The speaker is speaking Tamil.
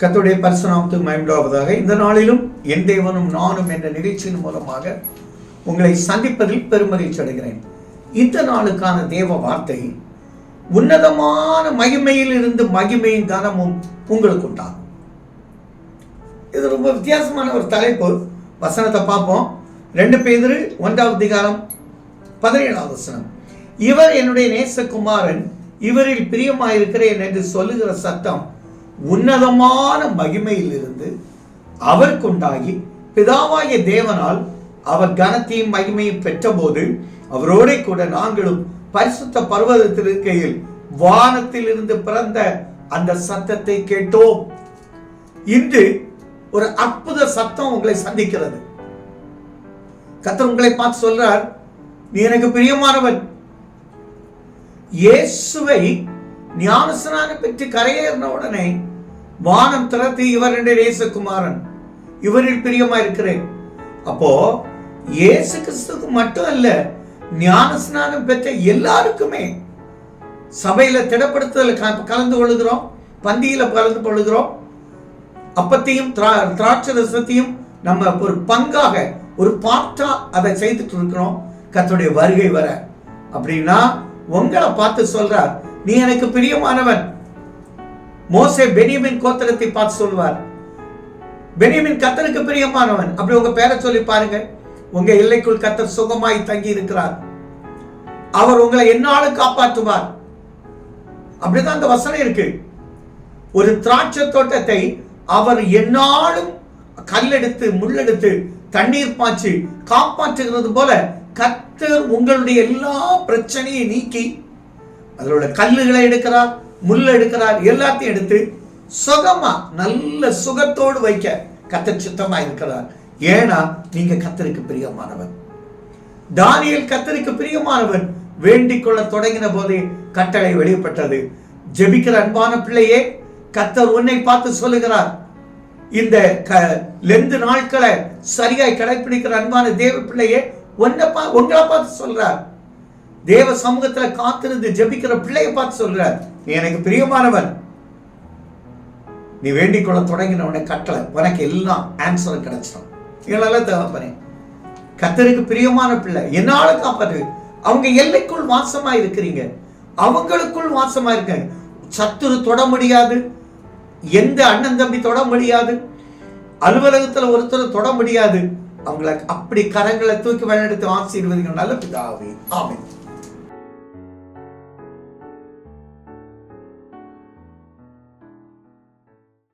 கத்துடைய பரிசுநாமத்துக்கு மயமுண்டாவதாக இந்த நாளிலும் என் தேவனும் நானும் என்ற நிகழ்ச்சியின் மூலமாக உங்களை சந்திப்பதில் பெருமகிழ்ச்சி அடைகிறேன். இந்த நாளுக்கான தேவ வார்த்தை உன்னதமான மகிமையில் இருந்து மகிமையும் கனமும் உங்களுக்கு உண்டாகும். இது ரொம்ப வித்தியாசமான ஒரு தலைப்பு. வசனத்தை பார்ப்போம். ரெண்டு பேர் ஒன்றாவது அதிகாரம் பதினேழாவது வசனம். இவர் என்னுடைய நேசகுமாரன் இவரில் பிரியமாயிருக்கிறேன் என்று சொல்லுகிற சத்தம் உன்னதமான மகிமையில் இருந்து அவருக்குண்டாகி பிதாவாகிய தேவனால் அவர் கனத்தையும் மகிமையும் பெற்றபோது அவரோட கூட நாங்களும் பரிசுத்த பர்வதத்தில் இருக்கையில் வானத்தில் இருந்து பிறந்த அந்த சத்தத்தை கேட்டோம். இன்று ஒரு அற்புத சத்தம் உங்களை சந்திக்கிறது. கத்தர் உங்களை பார்த்து சொல்றார் நீ எனக்கு பிரியமானவன். இயேசுவை ஞானஸ்நானம் பெற்று கரையேறின உடனே வானம் திறத்து இவர் என்ற இயேசுகுமாரன் இவரில் பிரியமா இருக்கிறேன். அப்போ இயேசு கிறிஸ்துக்கு மட்டும் அல்ல ஞானஸ்நானம் பெற்ற எல்லாருக்குமே சபையில திடப்படுத்துதல் கலந்து கொள்கிறோம் பந்தியில கலந்து கொள்கிறோம் அப்பத்தையும் திரா- திராட்சை ரசத்தையும் நம்ம ஒரு பங்காக ஒரு பார்ட்டா அதை செய்துட்டு இருக்கிறோம். கத்துடைய வருகை வர. அப்படின்னா உங்களை பார்த்து சொல்றார் நீ எனக்கு பிரியமானவன். மோசே பெனியமின் கோத்திரத்தை பார்த்து சொல்வார். பெனியமின் கத்தருக்கு பிரியமானவன். அப்படி உங்க பேரை சொல்லி பாருங்க. உங்க எல்லைக்குள் கத்தர் சுகமாய் தங்கி இருக்கிறார் அவர் உங்களை என்னாலும் காப்பாற்றுவார். அப்படிதான் அந்த வசனம் இருக்கு. ஒரு திராட்சை தோட்டத்தை அவர் என்னாலும் கல்லெடுத்து முள்ளெடுத்து தண்ணீர் பாய்ச்சி காப்பாற்றுகிறது போல கத்தர் உங்களுடைய எல்லா பிரச்சனையை நீக்கி அதில் உள்ள கல்லுகளை எடுக்கிறார் முள் எடுக்கிறார் எல்லாத்தையும் எடுத்து சுகமா நல்ல சுகத்தோடு வைக்க கத்தர் சுத்தமா இருக்கிறார். ஏன்னா நீங்க கத்தருக்கு பிரியமானவன் தானியல் கத்தருக்கு பிரியமானவன் வேண்டிக் கொள்ள தொடங்கின போதே கட்டளை வெளிப்பட்டது. ஜெபிக்கிற அன்பான பிள்ளையே கத்தர் உன்னை பார்த்து சொல்லுகிறார். இந்த க லெந்து நாட்களை சரியாய் கடைபிடிக்கிற அன்பான தேவ பிள்ளையே உன்னை பா உங்களை பார்த்து சொல்றார். தேவ சமூகத்துல காத்திருந்து ஜெபிக்கிற பிள்ளையை பார்த்து சொல்றார் நீ எனக்கு பிரியமானவன். நீ வேண்டிக் கொள்ள தொடங்கின உடனே கட்டளை. உனக்கு எல்லாம் ஆன்சர் கிடைச்சிடும். இதெல்லாம் தேவைப்பறேன் கத்தருக்கு பிரியமான பிள்ளை. என்னால காப்பாது அவங்க எல்லைக்குள் வாசமா இருக்கிறீங்க. அவங்களுக்குள் வாசமா இருக்க சத்துரு தொட முடியாது. எந்த அண்ணன் தம்பி தொட முடியாது. அலுவலகத்துல ஒருத்தர் தொட முடியாது. அவங்கள அப்படி கரங்களை தூக்கி வழிநடத்தி ஆசீர்வதிங்க. நல்ல பிதாவே. ஆமென்.